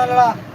Adalah.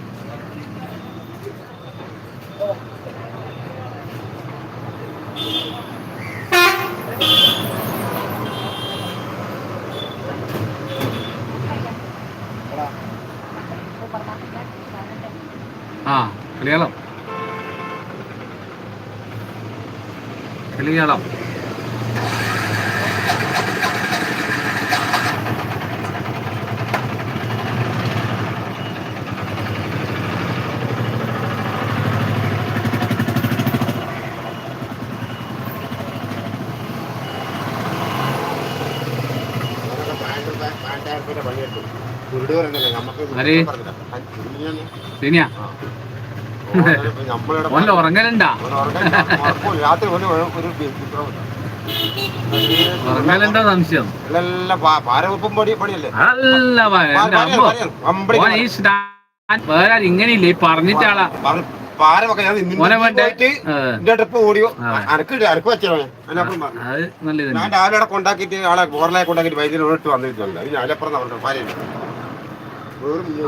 ആ. ഇങ്ങനെ. അനക്ക് വെച്ചോ അതിനപ്പുറം പറഞ്ഞു. അത് നല്ല ഞാൻ ഇതന്നെ രാവിലെ കൊണ്ടാക്കിട്ട് ആളെ ബോറിലെ കൊണ്ടാക്കിട്ട് വൈദ്യുതി ഇട്ട് വന്നിട്ടുണ്ട് അതിന് അതിലപ്പുറം പറഞ്ഞു ഭാര്യ വെറും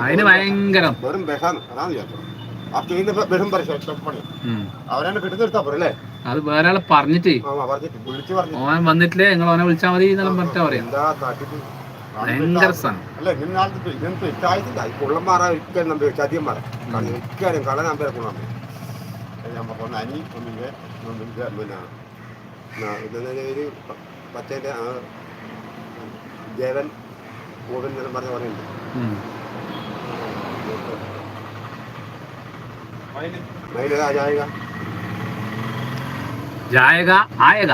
അതിന് ഭയങ്കരം. വെറും അതാണ് വിചാരിച്ചത് ആ ചെയ്യുന്ന കിട്ടുന്നെടുത്താ പോരല്ലേ അത് വേറെ ആൾ പറഞ്ഞിട്ടേ. ഓൻ വന്നിട്ടില്ലേ? നിങ്ങൾ ഓനെ വിളിച്ചാൽ മതി എന്നെല്ലാം പറഞ്ഞാ പറയാം. ഭയങ്കര സാധനം അല്ല ഇങ്ങനെ നാളത്തെ ഇങ്ങനത്തെ ഇട്ടായിട്ടില്ല. ഈ കുള്ളന്മാരാ ഒരിക്കലും നമ്പി ചതിയന്മാരാ. കാരണം ഒരിക്കലും കള നമ്പരെ കുള്ളം ഞാൻ പറഞ്ഞു അനി ഒന്നിന്റെ ഒന്നിന്റെ പിന്നെ ഒരു ദേവൻ ഗോവിൻ എന്നെല്ലാം പറഞ്ഞ പറയുന്നുണ്ട്. മയില ജായക? ജായക ആയക.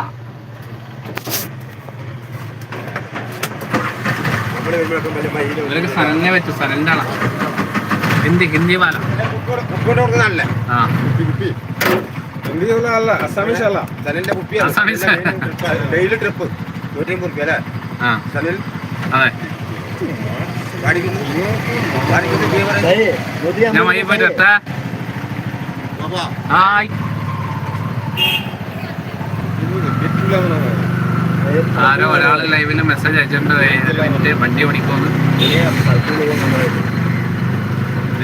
ഇവരൊക്കെ സനലിനെ വെച്ചു സനലിന്റെ ആളാ. ഹിന്ദി ഹിന്ദി പാല. കൊടുക്കുന്നതല്ലേ ആ. കുപ്പി കുപ്പി. അല്ല അസാമീസ് അല്ല സനലിന്റെ കുപ്പി. ഡെയിലി ട്രിപ്പ് നൂറ്റി അമ്പത് റുപ്യ അല്ലേ? സനൽ? അതെ. ആരോ ഒരാൾ ലൈവിന് മെസ്സേജ് അയച്ചിട്ടുണ്ട്. വണ്ടി ഓടിക്കോന്ന്.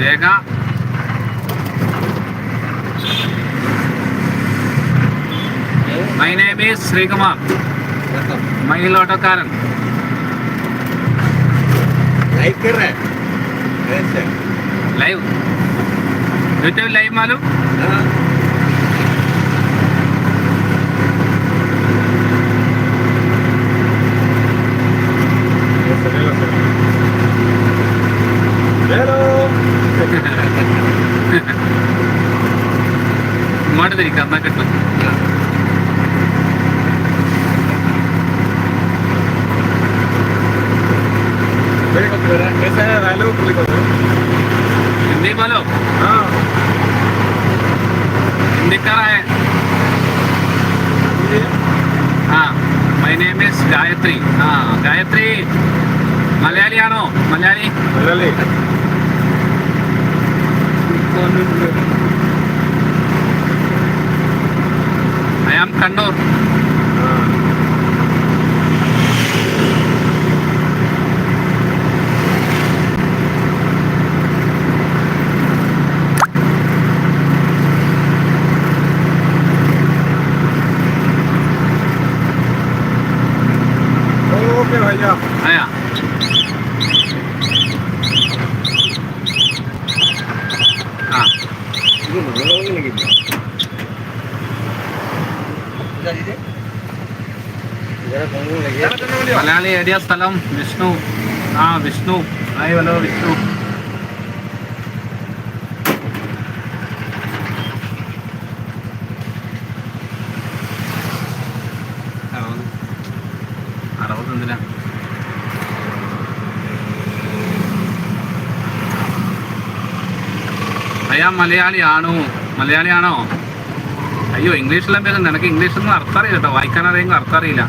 Rekha. My name is Sreekumar. Mayyil ഓട്ടോക്കാരൻ like कर रहा है लाइव यूट्यूब लाइव मालूम ಮಾಡಿದ್ರಿ ಕರ್ನಾಟಕ हिंदीക്കാരായ ആ മൈ നെയിം ഈസ് ഗായത്രി ആ Gayathri മലയാളിയാണോ? Malayali? I am Kannur Malayali area സ്ഥലം വിഷ്ണു. ആ വിഷ്ണു. ആയി ഹലോ വിഷ്ണു. അറുപത്തെന്തിനാ അയാ മലയാളിയാണോ? മലയാളിയാണോ? അയ്യോ ഇംഗ്ലീഷിലെല്ലാം നിനക്ക് എനിക്ക് ഇംഗ്ലീഷൊന്നും അർത്ഥം അറിയില്ല കേട്ടോ. വായിക്കാൻ അറിയുമ്പോൾ അർത്ഥം അറിയില്ല.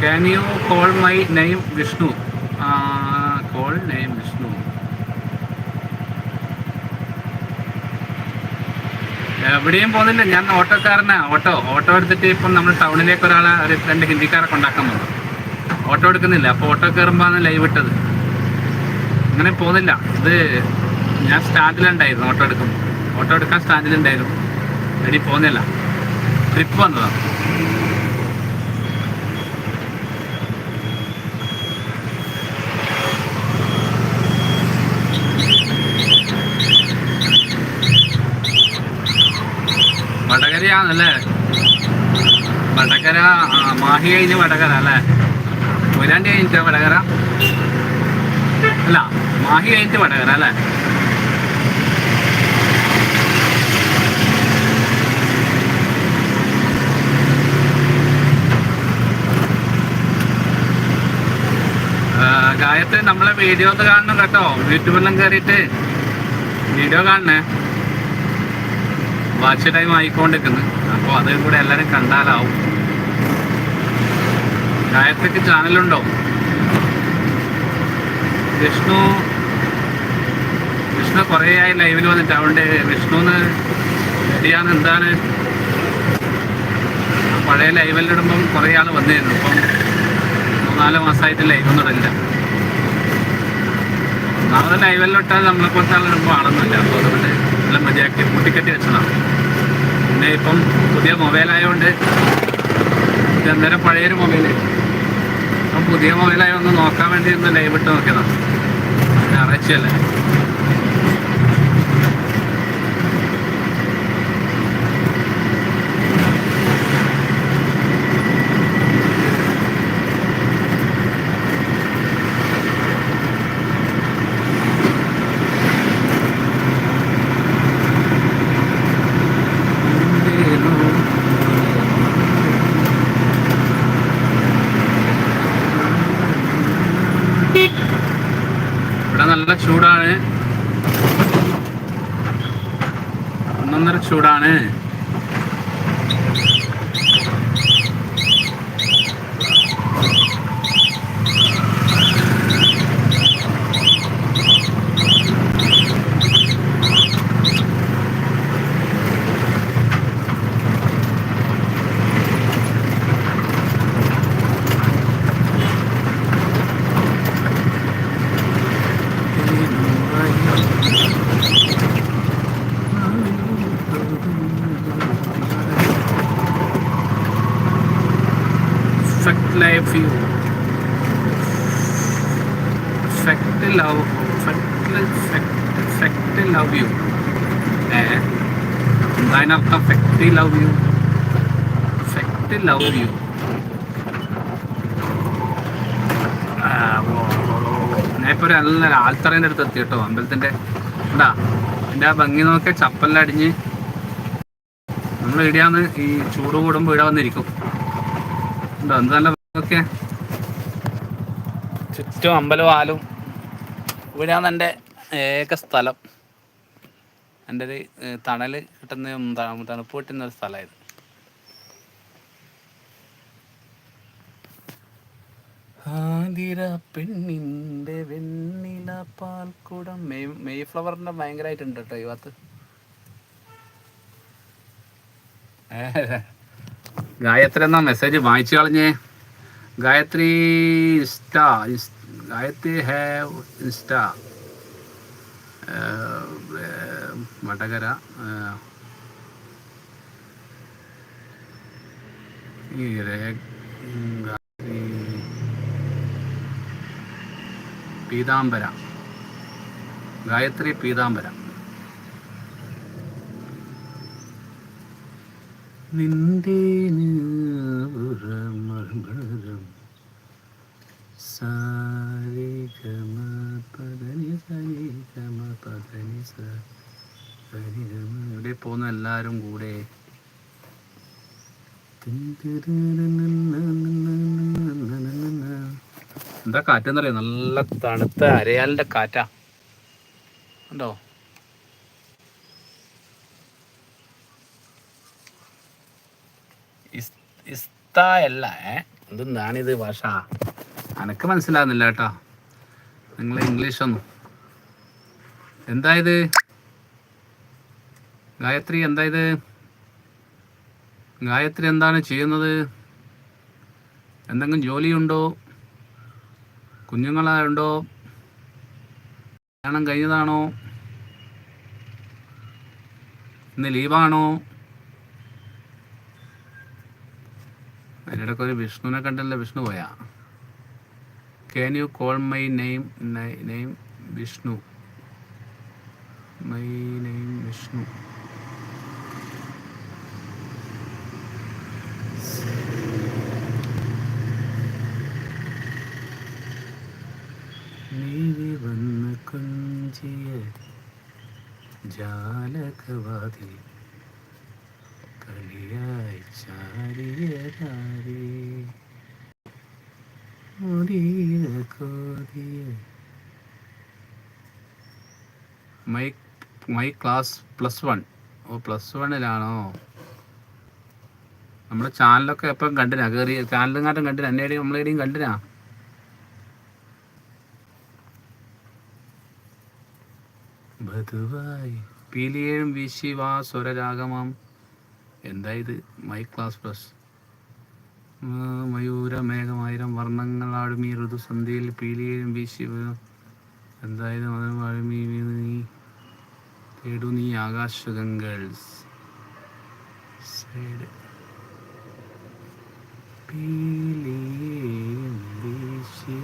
Can you call my name Vishnu call name Vishnu എവിടെയും പോകുന്നില്ല ഞാൻ ഓട്ടോക്കാരനാ. ഓട്ടോ ഓട്ടോ എടുത്തിട്ട് ഇപ്പം നമ്മൾ ടൗണിലേക്ക് ഒരാളെ ഒരു രണ്ട് ഹിന്ദിക്കാരെ കൊണ്ടാക്കാൻ വന്നു ഓട്ടോ എടുക്കുന്നില്ല അപ്പോൾ ഓട്ടോ കയറുമ്പോഴാണ് ലൈവ് ഇട്ടത്. അങ്ങനെ പോകുന്നില്ല. ഇത് ഞാൻ സ്റ്റാൻഡിലുണ്ടായിരുന്നു ഓട്ടോ എടുക്കുമ്പോൾ ഓട്ടോ എടുക്കാൻ സ്റ്റാൻഡിലുണ്ടായിരുന്നു. എടി പോകുന്നില്ല. ട്രിപ്പ് വന്നതാണ് വടകരയാണല്ലേ വടകര മാഹി കഴിഞ്ഞ് വടകര അല്ലേ? കൊയിലാണ്ടി കഴിഞ്ഞിട്ട് വടകര? അല്ല മാഹി കഴിഞ്ഞിട്ട് വടകര അല്ലേ? ആ, ഗായത്രി നമ്മളെ വീഡിയോ ഒന്ന് കാണണം കേട്ടോ. യൂട്യൂബിലും കയറിയിട്ട്. വീഡിയോ കാണണേ. വാച്ച് ടൈം ആയിക്കൊണ്ടിരിക്കുന്നു. അപ്പോൾ അതും കൂടെ എല്ലാവരും കണ്ടാലാവും. ഗായത്രിക്ക് ചാനലുണ്ടോ വിഷ്ണു വിഷ്ണു കുറേ ആയി ലൈവിൽ വന്നിട്ട്. അതുകൊണ്ട് വിഷ്ണുന്ന് റെഡിയാണ് എന്താണ്? പഴയ ലൈവിലിടുമ്പം കുറേ ആൾ വന്നിരുന്നു. ഇപ്പം മൂന്നാൽ മാസമായിട്ട് ലൈവൊന്നും ഇടില്ല ഒന്നാമത് ലൈവെല്ലിട്ടാൽ നമ്മളെ പോലത്തെ ആളിടുമ്പോൾ ആളൊന്നുമില്ല. അപ്പോൾ അതുകൊണ്ട് എല്ലാം മതിയാക്കി മുട്ടിക്കെട്ടി വെച്ചതാണ്. പിന്നെ ഇപ്പം പുതിയ മൊബൈലായതുകൊണ്ട് ഇത് അന്നേരം പഴയൊരു മൊബൈൽ അപ്പം പുതിയ മൊബൈലായി ഒന്ന് നോക്കാൻ വേണ്ടി ഒന്ന് ലൈവ് ഇട്ട് നോക്കിയതാണ്. ഞായറാഴ്ചയല്ലേ on. അതിനർത്ഥം love you. Perfectly love you. You ഒരു നല്ല ആൽത്തറേന്റെ അടുത്ത് എത്തി കേട്ടോ അമ്പലത്തിന്റെ. എന്താ എന്റെ ആ ഭംഗി നോക്കിയ ചപ്പലിൽ നമ്മൾ ഇവിടെയാന്ന് ഈ ചൂട് കൂടുമ്പോൾ ഇവിടെ വന്നിരിക്കും. ഉണ്ടോ എന്ത് നല്ല ഭംഗിയൊക്കെ ചുറ്റും അമ്പലവും ആലും ഇവിടെയാണ് എന്റെ ഏക സ്ഥലം. എന്റെ ഒരു തണൽ കിട്ടുന്ന തണുപ്പ് കിട്ടുന്ന ഒരു സ്ഥലമായത് ആതിര പെണ്ണിന്റെ വെണ്ണില പാൽക്കുടം. മെയ് മെയ് ഫ്ലവറിന്റെ ഭയങ്കരമായിട്ടുണ്ട് കേട്ടോ ഈ ഭാഗത്ത്. ഗായത്രി എന്നാ മെസ്സേജ് വായിച്ചു കളഞ്ഞേ. Gayathri insta Gayathri have insta. Vadakara Peethambara Gayathri Peethambara. നിന്റെ മർമരം സാരി ഗമ പതനി സരി ഗമ പതനി സരി ഗമ ഇവിടെ പോകുന്ന എല്ലാവരും കൂടെ. എന്താ കാറ്റെന്നറിയോ? നല്ല തണുത്ത അരയാലിന്റെ കാറ്റാ. ഉണ്ടോ ഇസ്തായല്ല ഏ? എന്താണിത് ഭാഷ? അനക്ക് മനസ്സിലാകുന്നില്ല കേട്ടോ. നിങ്ങൾ ഇംഗ്ലീഷ് ഒന്നും. എന്തായത്? ഗായത്രി എന്തായത്? ഗായത്രി എന്താണ് ചെയ്യുന്നത്? എന്തെങ്കിലും ജോലിയുണ്ടോ? കുഞ്ഞുങ്ങളുണ്ടോ കല്യാണം കഴിഞ്ഞതാണോ? ഇന്ന് ലീവാണോ? അതിനിടയ്ക്ക് ഒരു വിഷ്ണുവിനെ കണ്ടല്ലോ? വിഷ്ണു പോയാ. Can you call my name name Vishnu my name Vishnu നീ വന്ന് കൊഞ്ചിയ ജാലകവാതിൽ കളിയായി ചാരിയതാരേ മുടിയ കോതിയ my my class plus one oh plus വണ്ണിലാണോ നമ്മുടെ ചാനലൊക്കെ എപ്പം കണ്ടിനാ? കയറി ചാനലും കാട്ടും കണ്ടിനാ? എന്നേടെയും നമ്മളെവിടെയും കണ്ടിനാ? ബധുവായി പീലിയേഴും വീശി സ്വരരാഗമം സ്വരരാഗമാം. എന്താ ഇത്? മൈ ക്ലാസ് പ്ലസ് മയൂര മേഘമായിരം വർണങ്ങളാടും ഈ ഋതുസന്ധ്യയിൽ പീലിയേലും വീശി എന്തായാലും അതിന് വാഴുമീ നീ. തേടു നീ ആകാശഗംഗൾസ് സൈഡ്. പീലിയേഴും വീശി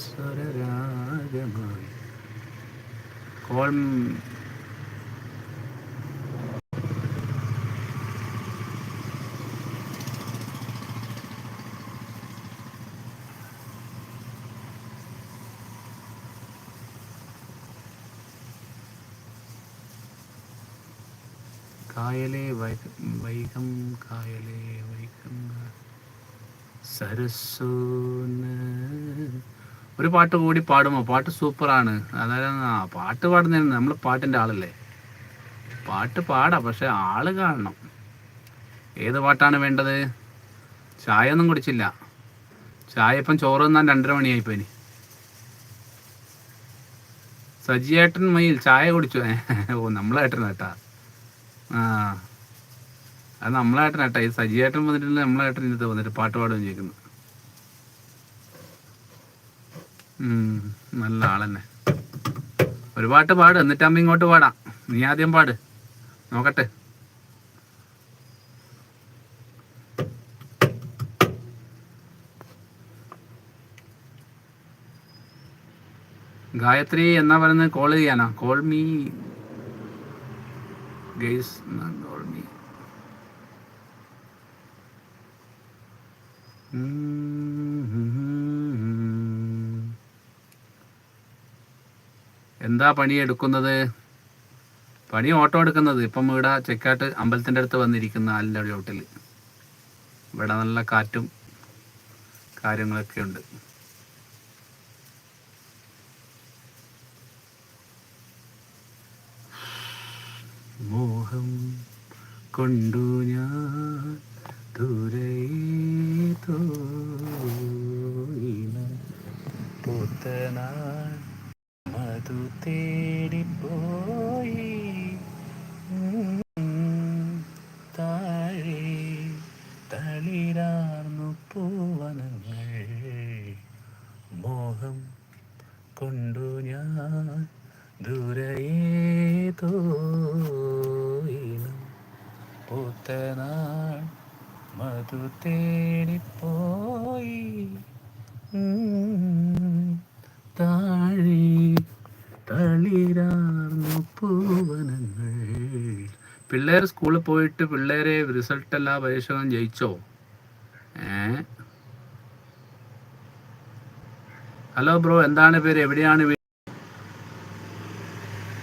സ്വരരാഗമായി. കോൾ ഒരു പാട്ട് കൂടി പാടുമോ? പാട്ട് സൂപ്പറാണ്. അതായത് ആ പാട്ട് പാടുന്നതിന് നമ്മൾ പാട്ടിന്റെ ആളല്ലേ? പാട്ട് പാടാം പക്ഷെ ആൾ കാണണം. ഏത് പാട്ടാണ് വേണ്ടത്? ചായ ഒന്നും കുടിച്ചില്ല. ചായ ഇപ്പം ചോറ് തിന്നാൻ രണ്ടര മണിയായിപ്പോ ഇനി സജിയേട്ടൻ മയിൽ ചായ കുടിച്ചു. ഓ നമ്മളേട്ടൻ ഏട്ടാ. ആ അത് നമ്മളേട്ടൻ ഏട്ടാ. ഈ സജിയേട്ടൻ വന്നിട്ടില്ല നമ്മളേട്ടൻ ഇന്നത്തെ വന്നിട്ട് പാട്ട് പാടുകയും ചെയ്യുന്നു. നല്ല ആളെന്നെ. ഒരു പാട്ട് പാട് എന്നിട്ട് അമ്മ ഇങ്ങോട്ട് പാടാം. നീ ആദ്യം പാട്. നോക്കട്ടെ. ഗായത്രി എന്നാ പറയുന്നത് കോൾ ചെയ്യാനാ? Call me guys call me എന്താ പണി എടുക്കുന്നത്? പണി ഓട്ടോ എടുക്കുന്നത്. ഇപ്പം ഇവിടെ ചെക്കാട്ട് അമ്പലത്തിന്റെ അടുത്ത് വന്നിരിക്കുന്ന ആലിന്റെ ചോട്ടിൽ ഇവിടെ നല്ല കാറ്റും കാര്യങ്ങളൊക്കെ ഉണ്ട്. മോഹം കൊണ്ടു ഞാൻ പിള്ളേർ സ്കൂളിൽ പോയിട്ട് പിള്ളേരെ റിസൾട്ട് എല്ലാ പരീക്ഷകളും ജയിച്ചോ? ഏ? ഹലോ ബ്രോ എന്താണ് പേര്? എവിടെയാണ് വീട്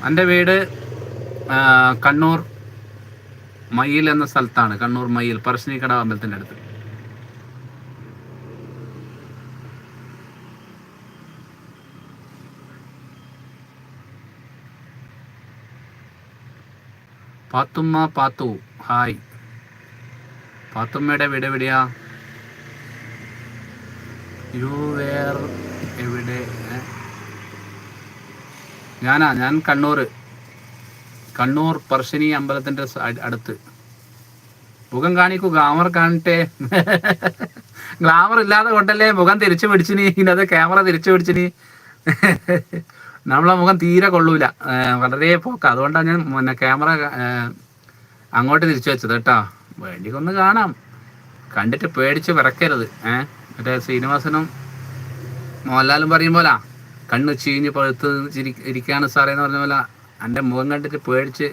എന്റെ വീട് കണ്ണൂർ മയിൽ എന്ന സ്ഥലത്താണ്. കണ്ണൂർ മയിൽ പറശ്ശിനിക്കട അമ്പലത്തിന്റെ അടുത്ത്. പാത്തുമ്മ പാത്തു. ഹായ്. പാത്തുമ്മയുടെ വീട് എവിടെയാ? യു വേർ എവിടെ? ഞാനാ ഞാൻ കണ്ണൂർ. കണ്ണൂർ പറശ്ശിനി അമ്പലത്തിന്റെ അടുത്ത്. മുഖം കാണിക്കൂ ഗ്ലാമർ കാണട്ടെ. ഗ്ലാമർ ഇല്ലാതെ കൊണ്ടല്ലേ മുഖം തിരിച്ചു പിടിച്ചിനി? ഇന്നത് ക്യാമറ തിരിച്ചു പിടിച്ചിനി? നമ്മളെ മുഖം തീരെ കൊള്ളൂല. വളരെ പോക്ക. അതുകൊണ്ടാണ് ഞാൻ പിന്നെ ക്യാമറ അങ്ങോട്ട് തിരിച്ചു വെച്ചത് കേട്ടോ. വേണ്ടിക്കൊന്ന് കാണാം. കണ്ടിട്ട് പേടിച്ച് വിറക്കരുത്. ഏഹ് മറ്റേ ശ്രീനിവാസനും മോഹൻലാലും പറയും പോലെ കണ്ണ് ചീഞ്ഞ് പഴുത്ത് ഇരിക്കുകയാണ് സാറേ എന്ന് പറഞ്ഞ പോലെ എന്റെ മുഖം കണ്ടിട്ട് പേടിച്ച്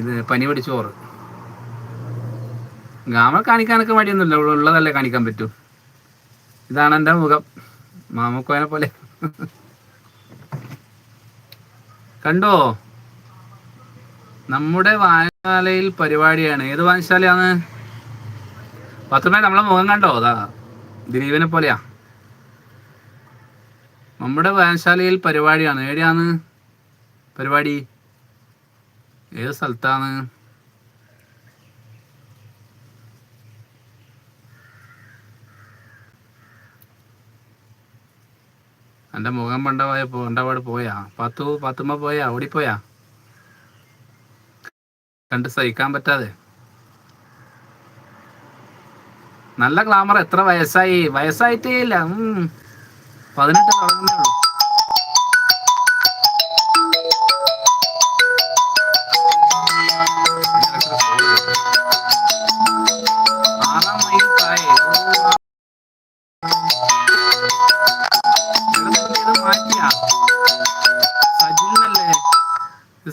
ഇത് പനി പിടിച്ച് പോറ് ഗാമ കാണിക്കാനൊക്കെ മടിയൊന്നുമില്ല. ഉള്ളതല്ലേ കാണിക്കാൻ പറ്റൂ. ഇതാണ് എന്റെ മുഖം. മാമക്കോനെ പോലെ. കണ്ടോ? നമ്മുടെ വായനശാലയിൽ പരിപാടിയാണ്. ഏത് വായനശാലയാണ്? പത്തുമേ നമ്മളെ മുഖം കണ്ടോ? അതാ ദിലീപിനെ പോലെയാ. നമ്മുടെ വായനശാലയിൽ പരിപാടിയാണ്. എവിടെയാണ് പരിപാടി? ഏത് സ്ഥലത്താണ്? എന്റെ മുഖം പണ്ട പോയ പണ്ടപാട് പോയാ. പത്തു പത്തുമ്മ പോയാ? ഓടിപ്പോയാ കണ്ട് സഹിക്കാൻ പറ്റാതെ. നല്ല ഗ്ലാമർ എത്ര വയസ്സായി? വയസ്സായിട്ടേ ഇല്ല. ഉം. പതിനെട്ട് തുടങ്ങുന്നേ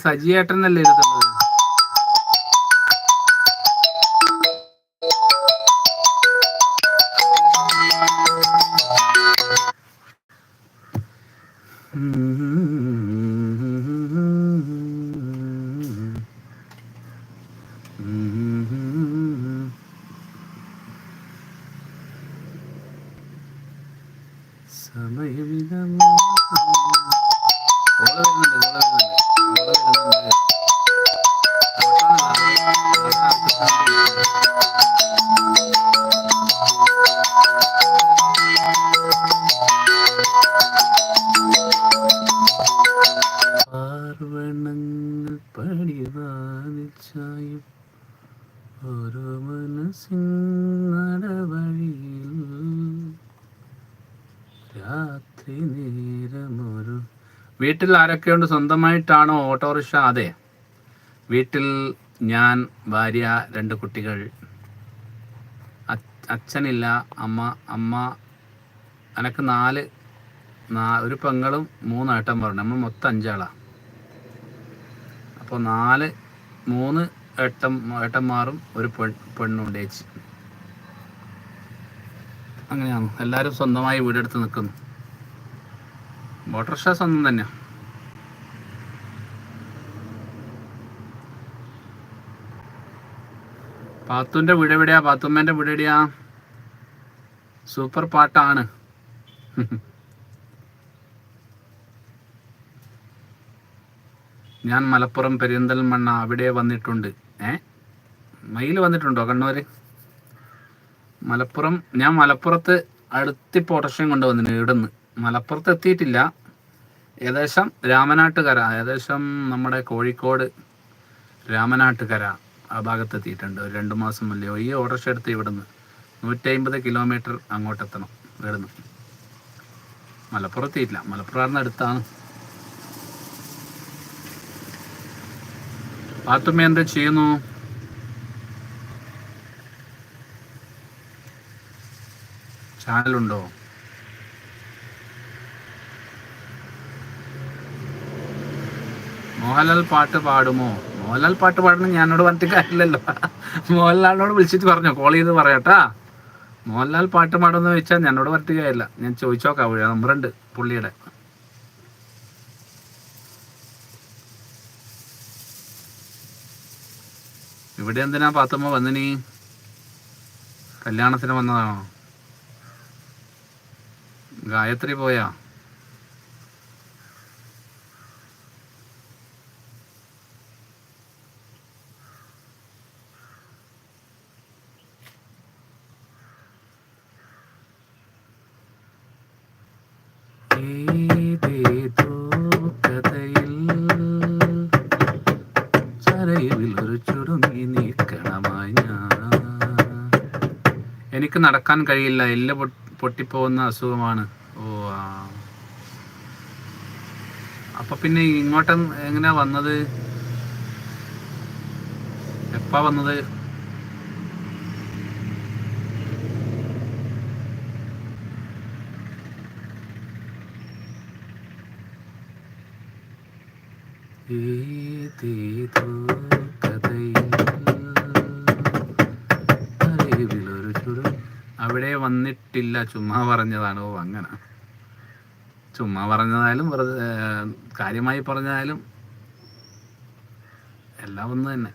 സജിയേട്ടനല്ലേ ഇരുന്നുള്ളത് സമയമിതമോ വീട്ടിൽ ആരൊക്കെയുണ്ട് സ്വന്തമായിട്ടാണോ ഓട്ടോറിക്ഷ? അതെ. വീട്ടിൽ ഞാൻ ഭാര്യ രണ്ട് കുട്ടികൾ. അച്- അച്ഛനില്ല അമ്മ അമ്മ എനക്ക് നാല് ഒരു പെങ്ങളും മൂന്ന് ഏട്ടൻ പറഞ്ഞു. നമ്മൾ മൊത്തം അഞ്ചാളാ. അപ്പോൾ നാല് മൂന്ന് ഏട്ടൻ ഏട്ടന്മാറും ഒരു പെൺ പെണ്ണുണ്ട് അങ്ങനെയാണ്. എല്ലാവരും സ്വന്തമായി വീടെടുത്ത് നിൽക്കുന്നു. ഓട്ടോറിക്ഷ സ്വന്തം തന്നെ പാത്തുന്റെ വീട് എവിടെയാ? പാത്തുമ്മേന്റെ വീട് എവിടെയാ? സൂപ്പർ പാട്ടാണ്. ഞാൻ മലപ്പുറം പെരിന്തൽമണ്ണ അവിടെ വന്നിട്ടുണ്ട്. ഏ? മയിൽ വന്നിട്ടുണ്ടോ കണ്ണൂര്? മലപ്പുറം ഞാൻ മലപ്പുറത്ത് അടുത്തിപ്പോൾ ഓട്ടോറിക്ഷയും കൊണ്ടുവന്നിട്ടുണ്ട് ഇവിടുന്ന്. മലപ്പുറത്ത് എത്തിയിട്ടില്ല ഏകദേശം രാമനാട്ടുകര ഏകദേശം നമ്മുടെ കോഴിക്കോട് രാമനാട്ടുകര ആ ഭാഗത്ത് എത്തിയിട്ടുണ്ട് ഒരു രണ്ട് മാസം മുന്നേ ഈ ഓട്ടോറിക്ഷ എടുത്ത് ഇവിടുന്ന് നൂറ്റി അമ്പത് കിലോമീറ്റർ അങ്ങോട്ട് എത്തണം ഇവിടുന്ന്. മലപ്പുറം എത്തിയിട്ടില്ല മലപ്പുറം അടുത്താണ്. പാത്തുമ്മ എന്ത് ചെയ്യുന്നു? ചാനലുണ്ടോ? മോഹൻലാൽ പാട്ട് പാടുമോ? മോഹൻലാൽ പാട്ട് പാടണം ഞാനോട് പറഞ്ഞിട്ട് കാര്യമില്ലല്ലോ. മോഹൻലാലിനോട് വിളിച്ചിട്ട് പറഞ്ഞു കോൾ ചെയ്ത് പറയട്ടാ മോഹൻലാൽ പാട്ട് പാടുമെന്ന് ചോദിച്ചാൽ ഞാനോട് പറഞ്ഞിട്ട് കാര്യമില്ല. ഞാൻ ചോദിച്ചോക്കാം വഴി നമ്പറുണ്ട് പുള്ളിയുടെ. ഇവിടെ എന്തിനാ പാത്തമ്മ വന്നിനി? കല്യാണത്തിന് വന്നതാണോ? ഗായത്രി പോയാ ഏതേതോ കഥയിൽ ചരയിൽ ഒരു ചുരുങ്ങി നിൽക്കണമായി ഞാൻ എനിക്ക് നടക്കാൻ കഴിയില്ല. എല്ല് പൊട്ടിപ്പോകുന്ന അസുഖമാണ്. ഓ അപ്പൊ പിന്നെ ഇങ്ങോട്ട് എങ്ങനെയാ വന്നത്? എപ്പാ വന്നത്? ഈ ഏതേതോ വന്നിട്ടില്ല ചുമ്മാ പറഞ്ഞതാണ്. ഓ അങ്ങനെ. ചുമ്മാ പറഞ്ഞതായാലും വെറുതെ കാര്യമായി പറഞ്ഞാലും എല്ലാം ഒന്ന് തന്നെ.